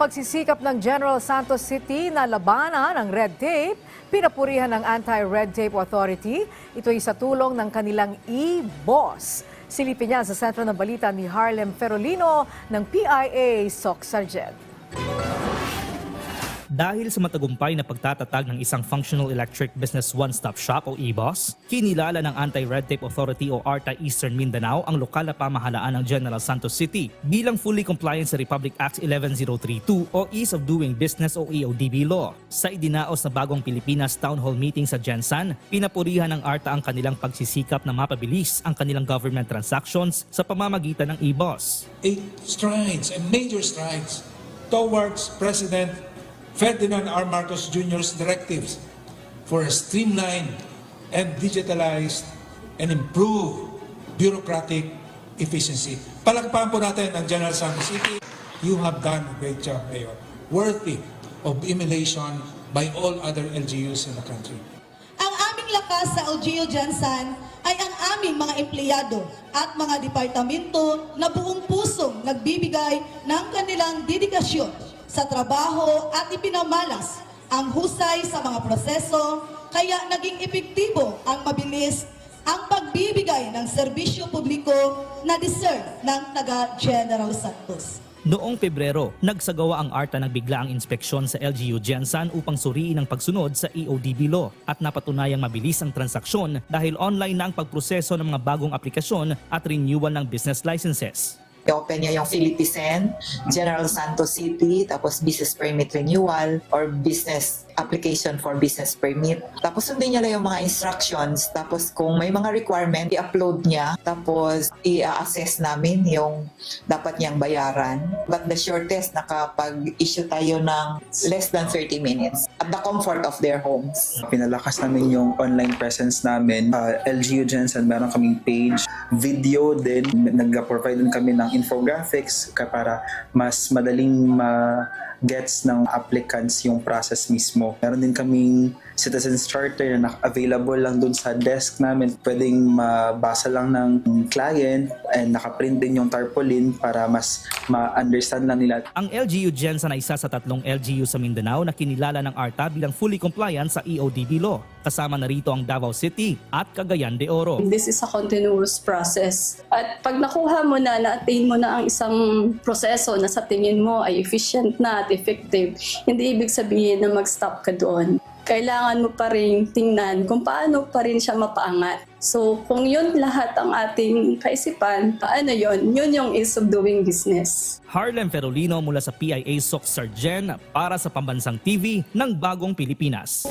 pagsisikap ng General Santos City na labanan ang red tape, pinapurihan ng Anti-Red Tape Authority. Ito ay sa tulong ng kanilang e-boss. Silipin niya sa sentro ng balita ni Harlem Ferolino ng PIA SOC Sergeant. Dahil sa matagumpay na pagtatatag ng isang Functional Electric Business One-Stop Shop o EBOS, kinilala ng Anti-Red Tape Authority o ARTA Eastern Mindanao ang lokal na pamahalaan ng General Santos City bilang fully compliant sa Republic Act 11032 o Ease of Doing Business o EODB law. Sa idinaos na bagong Pilipinas Town Hall Meeting sa Gensan, pinapurihan ng ARTA ang kanilang pagsisikap na mapabilis ang kanilang government transactions sa pamamagitan ng EBOS. eight strides and major strides towards President Ferdinand R. Marcos Jr.'s directives for a streamlined and digitalized and improved bureaucratic efficiency. Palakpakan po natin ang General Santos City. You have done a great job, Mayor. Worthy of emulation by all other LGUs in the country. Ang aming lakas sa LGU Jansan ay ang aming mga empleyado at mga departamento na buong pusong nagbibigay ng kanilang dedikasyon sa trabaho at ipinamalas ang husay sa mga proseso kaya naging epektibo ang mabilis ang pagbibigay ng serbisyo publiko na deserve ng taga General Santos. Noong Pebrero, nagsagawa ang ARTA ng biglaang inspeksyon sa LGU Gensan upang suriin ang pagsunod sa EODB law at napatunayang mabilis ang transaksyon dahil online na ang pagproseso ng mga bagong aplikasyon at renewal ng business licenses. I-open niya yung Philippisen, General Santos City, tapos business permit renewal or business application for business permit. Tapos sundin niya lang yung mga instructions. Tapos kung may mga requirement, i-upload niya. Tapos i-assess namin yung dapat niyang bayaran. But the shortest, nakapag-issue tayo ng less than 30 minutes at the comfort of their homes. Pinalakas namin yung online presence namin. Uh, LGU Jensen, meron kaming page, video din. Nag-provide din kami ng infographics para mas madaling ma-gets ng applicants yung process mismo. Meron din kaming Citizens Charter na available lang dun sa desk namin. Pwedeng mabasa lang ng client and nakaprint din yung tarpaulin para mas ma-understand lang nila Ang LGU Gensan ay isa sa tatlong LGU sa Mindanao na kinilala ng ARTA bilang fully compliant sa EODB law. Kasama na rito ang Davao City at Cagayan de Oro. This is a continuous process. At pag nakuha mo na, na-attain mo na ang isang proseso na sa tingin mo ay efficient na at effective, hindi ibig sabihin na mag-stop ka doon. Kailangan mo pa rin tingnan kung paano pa rin siya mapaangat. So, kung yun lahat ang ating kaisipan, paano yun? Yun yung ease of doing business. Harlem Ferolino mula sa PIA SOC Sargen para sa Pambansang TV ng Bagong Pilipinas.